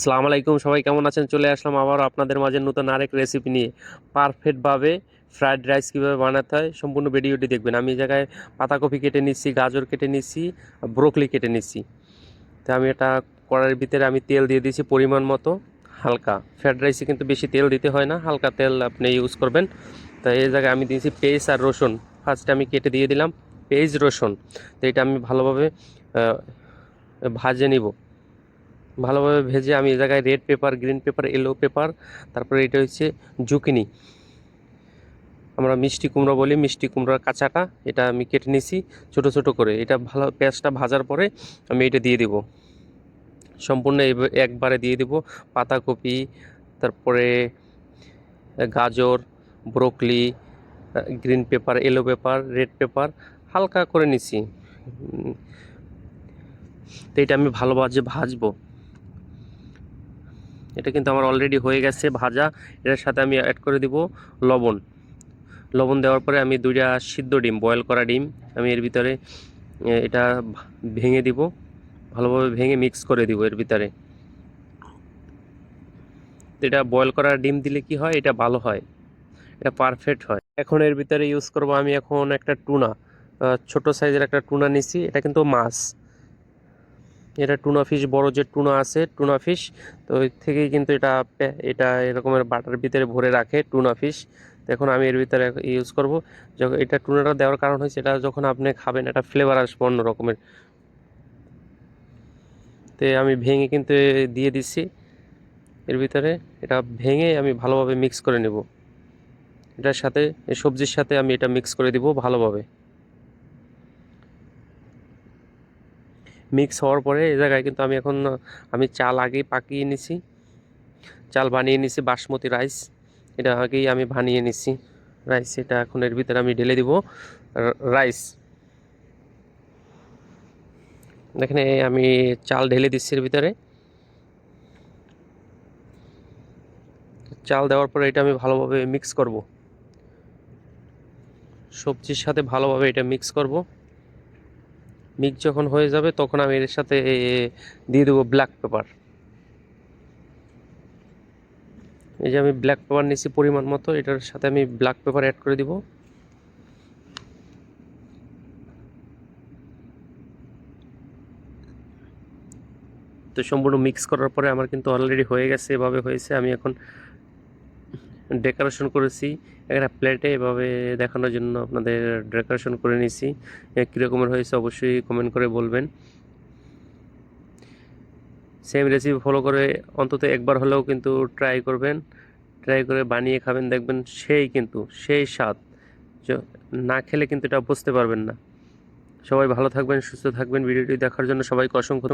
সালাম আলাইকুম, সবাই কেমন আছেন? চলে আসলাম আবার আপনাদের মাঝে নতুন আরেক রেসিপি নিয়ে। পারফেক্টভাবে ফ্রায়েড রাইস কীভাবে বানাতে হয়, সম্পূর্ণ ভিডিওটি দেখবেন। আমি এই জায়গায় পাতাকপি কেটে নিচ্ছি, গাজর কেটে নিচ্ছি ব্রোকলি কেটে নিচ্ছি। তো আমি এটা কড়াইয়ের ভিতরে আমি তেল দিয়ে দিয়েছি পরিমাণ মতো, হালকা। ফ্রায়েড রাইসে কিন্তু বেশি তেল দিতে হয় না, হালকা তেল আপনি ইউজ করবেন। তো এই জায়গায় আমি দিয়েছি পেঁয়াজ আর রসুন। ফার্স্টে আমি কেটে দিয়ে দিলাম পেঁয়াজ রসুন। তো এটা আমি ভালোভাবে ভাজে নিব। ভালোভাবে ভেজে আমি এ জায়গায় red pepper green pepper yellow pepper তারপরে এটা হচ্ছে জুকিনি আমরা মিষ্টি কুমড়া বলি, মিষ্টি কুমড়ার কাঁচাটা, এটা আমি কেটে নিছি ছোট ছোট করে। এটা ভালো পেঁয়াজটা ভাজার পরে আমি এটা দিয়ে দিব। সম্পূর্ণ একবারে দিয়ে দিব। পাতাকপি, তারপরে গাজর broccoli green pepper yellow pepper red pepper হালকা করে নিছি। তো এটা আমি ভালোভাবে ভাজবো। এটা কিন্তু আমার অলরেডি হয়ে গেছে ভাজা। এটার সাথে আমি অ্যাড করে দিব লবণ। লবণ দেওয়ার পরে আমি দুইটা সিদ্ধ ডিম বয়েল করা ডিম, আমি এর ভিতরে এটা ভেঙে দিব। ভালোভাবে ভেঙে মিক্স করে দিব এর ভিতরে। এটা বয়েল করা ডিম দিলে কি হয়? এটা ভালো হয়। এটা পারফেক্ট হয়। এখন এর ভিতরে ইউজ করব আমি এখন একটা টুনা। ছোট সাইজের একটা টুনা নিছি। এটা কিন্তু মাছ। এটা টুনা ফিশ বড় যে টুনা আছে টুনা ফিশ তো ওই থেকেই কিন্তু এটা এটা এরকমের বাটার ভিতরে ভরে রাখে টুনা ফিশ তো এখন আমি এর ভিতরে ইউজ করব। যখন এটা টুনাটা দেওয়ার কারণ হচ্ছে এটা যখন আপনি খাবেন, এটা ফ্লেভার আসবে অন্য রকমের। তো আমি ভেঙে কিন্তু দিয়ে দিচ্ছি। এর ভিতরে এটা ভেঙে আমি ভালোভাবে মিক্স করে নেব। এটার সাথে সবজির সাথে আমি এটা মিক্স করে দিব ভালোভাবে। মিক্স হওয়ার পরে এই জায়গায় কিন্তু আমি এখন, আমি চাল আগেই পাকিয়ে নিছি। চাল বানিয়ে নিছি, বাসমতি রাইস। এটা আগেই আমি বানিয়ে নিছি। রাইস এটা এখন এর ভিতরে আমি ঢেলে দিব। রাইস। দেখেন আমি চাল ঢেলে দিচ্ছি এর ভিতরে। চাল দেওয়ার পরে এটা আমি ভালোভাবে মিক্স করব। সবজির সাথে ভালোভাবে এটা মিক্স করব। মিক্স যখন হয়ে যাবে, তখন আমি এর সাথে দিয়ে দেবো ব্ল্যাক পেপার এই যে আমি ব্ল্যাক পেপার নিয়েছি পরিমাণ মতো, এটার সাথে আমি ব্ল্যাক পেপার অ্যাড করে দিব। তো সম্পূর্ণ মিক্স করার পরে আমার কিন্তু অলরেডি হয়ে গেছে, এভাবে হয়েছে। আমি এখন ডেকোরেশন করেছি। একটা প্লেটে এভাবে দেখানোর জন্য আপনাদের ডেকোরেশন করে নিয়েছি। কীরকমের হয়েছে অবশ্যই কমেন্ট করে বলবেন। সেম রেসিপি ফলো করে অন্তত একবার হলেও কিন্তু ট্রাই করবেন। ট্রাই করে বানিয়ে খাবেন, দেখবেন সেই কিন্তু, সেই স্বাদ। না খেলে কিন্তু এটা বুঝতে পারবেন না। সবাই ভালো থাকবেন, সুস্থ থাকবেন। ভিডিওটি দেখার জন্য সবাইকে অসংখ্য